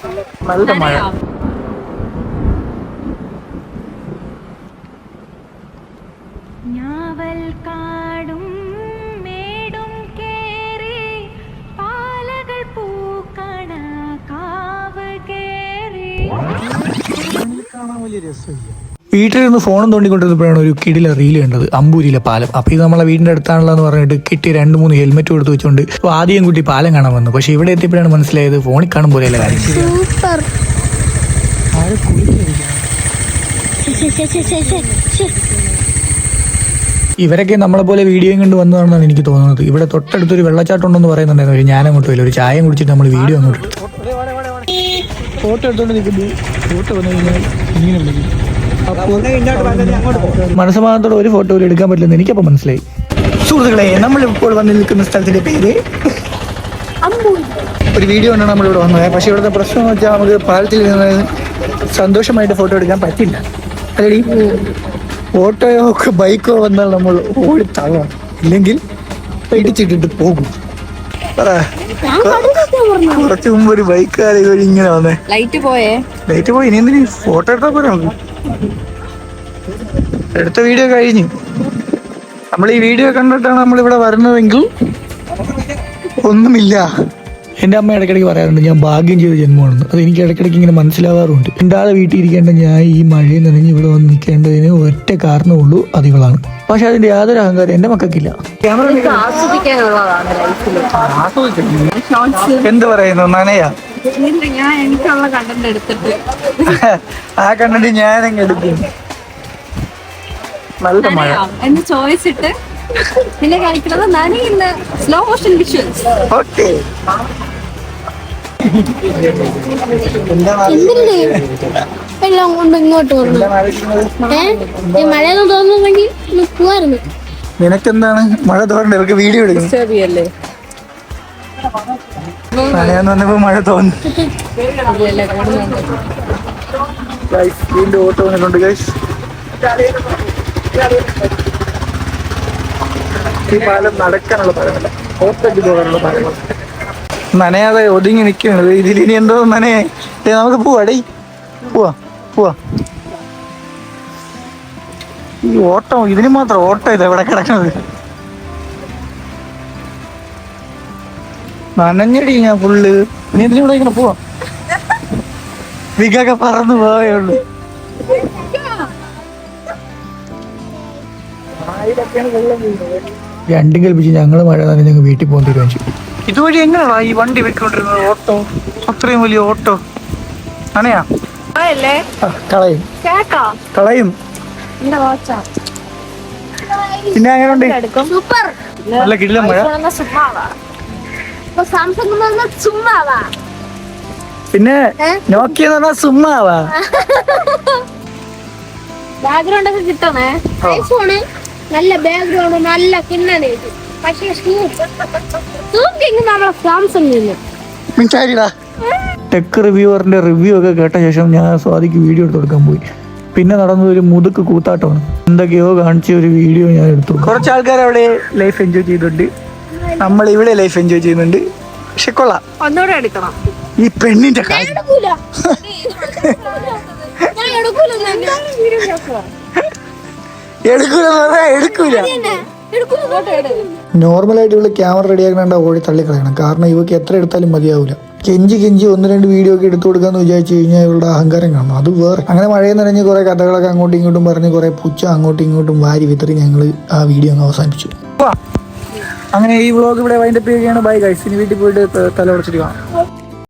നല്ല മഴ. ഞാവൽ കാടും മേടും കേറി പാലകൾ പൂക്കണ കാവ് കേറി. വീട്ടിലിരുന്ന് ഫോണും തോണ്ടിക്കൊണ്ടിരുന്നപ്പോഴാണ് ഒരു കിടില റീൽ കണ്ടത്. അമ്പൂരിയിലെ പാലം. അപ്പൊ ഇത് നമ്മളെ വീടിന്റെ അടുത്താണല്ലോ പറഞ്ഞിട്ട് കിട്ടി രണ്ട് മൂന്ന് ഹെൽമെറ്റ് കൊടുത്ത് വെച്ചുകൊണ്ട് അപ്പൊ ആദ്യം കുട്ടി പാലം കാണാൻ വന്നു. പക്ഷേ ഇവിടെ എത്തിയപ്പോഴാണ് മനസ്സിലായത് ഫോണിൽ കാണും പോലെയല്ല കാര്യം? ഇവരൊക്കെ നമ്മളെ പോലെ വീഡിയോയും കണ്ട് വന്നതാണെന്നാണ് എനിക്ക് തോന്നുന്നത്. ഇവിടെ തൊട്ടടുത്തൊരു വെള്ളച്ചാട്ടം ഉണ്ടെന്ന് പറയുന്നുണ്ടായിരുന്നു. ഞാൻ അങ്ങോട്ട് പോയില്ല. ഒരു ചായം കുടിച്ചിട്ട് നമ്മൾ വീഡിയോ അങ്ങോട്ട് എടുത്തു. ഫോട്ടോ എടുത്തോണ്ട് നിൽക്കുമ്പോൾ ഫോട്ടോ വന്നു കഴിഞ്ഞാൽ ഇങ്ങനെ മനസ്സമാനത്തോടെ ഒരു ഫോട്ടോ പോലും എടുക്കാൻ പറ്റില്ലെന്ന് എനിക്കപ്പോൾ മനസ്സിലായി. സുഹൃത്തുക്കളെ നമ്മൾ ഇപ്പോൾ വന്ന് നിൽക്കുന്ന സ്ഥലത്തിന്റെ പേര് ഒരു വീഡിയോ കൊണ്ടാണ് നമ്മളിവിടെ വന്നത്. പക്ഷേ ഇവിടുത്തെ പ്രശ്നം എന്ന് വെച്ചാൽ നമുക്ക് പാലത്തിൽ നിന്ന് സന്തോഷമായിട്ട് ഫോട്ടോ എടുക്കാൻ പറ്റില്ല. അല്ലടി ഓട്ടോയോ ഒക്കെ ബൈക്കോ വന്നാൽ നമ്മൾ ഓടി തള്ളണം ഇല്ലെങ്കിൽ ഇടിച്ചിട്ടിട്ട് പോകും. പറ. കുറച്ച് മുമ്പ് ഒരു ബൈക്കുകാരെ ഇങ്ങനെ വന്നേ. ലൈറ്റ് പോയേ. ലൈറ്റ് പോയി. ഇനി എന്തിനു? ഫോട്ടോ എടുത്താൽ പോരാ നമുക്ക്. എടുത്ത വീഡിയോ കഴിഞ്ഞു. നമ്മൾ ഈ വീഡിയോ കണ്ടിട്ടാണ് നമ്മൾ ഇവിടെ വരുന്നതെങ്കിൽ ഒന്നുമില്ല. എന്റെ അമ്മ ഇടയ്ക്കിടയ്ക്ക് പറയാറുണ്ട് ഞാൻ ഭാഗ്യം ചെയ്ത ജന്മമാണെന്ന്. അത് എനിക്ക് ഇടയ്ക്കിടയ്ക്ക് ഇങ്ങനെ മനസ്സിലാവാറുണ്ട്. ഉണ്ടാതെ വീട്ടിൽ ഇരിക്കേണ്ട ഞാൻ ഈ മഴയിൽ നനഞ്ഞ് ഇവിടെ വന്ന് നിൽക്കേണ്ടതിന് ഒറ്റ കാരണമുള്ളൂ അത് ഇവളാണ്. പക്ഷെ അതിന്റെ യാതൊരു അഹങ്കാരം എന്റെ മക്കൾക്കില്ല. എന്ത് പറയുന്നു? നനയാ. ഞാൻ കണ്ടന്റ് ആ കണ്ടിട്ട് ഞാനങ്ങ് എടുക്കും. നല്ല മഴ. എന്ന് ചോദിച്ചിട്ട് പിന്നെ കളിക്കുന്നത് നനയുന്ന സ്ലോ മോഷൻ വിഷ്വൽസ് ഓക്കെ. എല്ലാം കൊണ്ട് ഇങ്ങോട്ട് വന്നു. ഏഹ് മഴയൊന്നും തോന്നുന്നെങ്കിൽ പോവായിരുന്നു. നിനക്കെന്താണ്? മഴ തോന്നണ്ട ഇവർക്ക് വീഡിയോ എടുക്കും മഴയെന്ന് പറഞ്ഞപ്പോ മഴ തോന്നി. ഗൈസ് വീണ്ടും ഓട്ടോ വന്നിട്ടുണ്ട് ഗൈസ് ഈ പാലം നടക്കാനുള്ള പാലമല്ല. ഓട്ടോക്ക് പോകാനുള്ള പാലമാണ്. നനയാതെ ഒതുങ്ങി നിൽക്കുന്നത് ഇതിൽ ഇനി എന്തോ നനയെ നമുക്ക് പോവാ ഡേ പോവാ പോവാ. ഈ ഓട്ടം ഇതിന് മാത്രം ഓട്ടം ഇത് എവിടെ കിടക്കുന്നത്. നനഞ്ഞടി ഞാൻ ഫുള്ള് നീ എന്തിനു ഇങ്ങനെ പോവാ. വിഗൊക്കെ പറന്ന് പോയേ ഉള്ളൂ. രണ്ടും കൽപ്പിച്ച് ഞങ്ങൾ മഴ നനഞ്ഞ് വീട്ടിൽ പോകാൻ തീരുമാനിച്ചു. ഇതുവഴി എങ്ങനെയാണോ ഈ വണ്ടി വെക്കൊണ്ടിരുന്നത്? ഓട്ടോ? അത്രയും വലിയ ഓട്ടോ? അനയാ അല്ലേ ആ, കളയും. കേട്ടോ കളയും. പിന്നെ അങ്ങനെയുണ്ട് സൂപ്പർ. നല്ല കിടിലം മഴ. പിന്നെ നോക്കിയ സുമ്മാവാ ബാക്ക്ഗ്രൗണ്ട് ഒക്കെ കിട്ടണേ. ഐഫോണ്. നല്ല ബാക്ക്ഗ്രൗണ്ട് നല്ല കിണ്ണനെ ഇത് പക്ഷേ നമ്മളെ നിന്ന് മിണ്ടാരിടാ. ടെക് റിവ്യൂവറിന്റെ റിവ്യൂ ഒക്കെ കേട്ട ശേഷം ഞാൻ സ്വാതിക്ക് വീഡിയോ എടുത്ത് കൊടുക്കാൻ പോയി. പിന്നെ നടന്നത് ഒരു മുതുക്ക് കൂത്താട്ടമാണ്. എന്തൊക്കെയോ കാണിച്ച ഒരു വീഡിയോ ഞാൻ എടുത്തു. കുറച്ച് ആൾക്കാർ അവിടെ ലൈഫ് എൻജോയ് ചെയ്തിട്ടുണ്ട് നമ്മൾ ഇവിടെ ലൈഫ് എൻജോയ് ചെയ്യുന്നുണ്ട്. പക്ഷെ കൊള്ളാം. ഒന്നുകൂടെ എടുക്കണം. ഈ പെണ്ണിന്റെ കാര്യം. എടുക്കൂല. എടുക്കൂല നോർമലായിട്ട് ഇവൾ ക്യാമറ റെഡിയാക്കണ ഓടി തള്ളിക്കളയണം. കാരണം ഇവക്ക് എത്ര എടുത്താലും മതിയാവില്ല കെഞ്ചി കെഞ്ചി ഒന്ന് രണ്ട് വീഡിയോ ഒക്കെ എടുത്തു കൊടുക്കാന്ന് വിചാരിച്ചു കഴിഞ്ഞാൽ ഇവളുടെ അഹങ്കാരം കാണണം അത് വേറെ. അങ്ങനെ മഴയിൽ നിറഞ്ഞ് കുറെ കഥകളൊക്കെ അങ്ങോട്ടും ഇങ്ങോട്ടും പറഞ്ഞ് കുറെ പുച്ച അങ്ങോട്ടും ഇങ്ങോട്ടും വാരി വിതറി ഞങ്ങൾ ആ വീഡിയോ അങ്ങ് അവസാനിപ്പിച്ചു. അങ്ങനെ ഈ വ്ളോഗ് ഇവിടെ വൈൻഡപ്പ് ചെയ്യുകയാണ്. ബൈ ഗൈസ് ഇനി വീട്ടിൽ പോയിട്ട് തല ഉടച്ചിട്ട് കാണാം.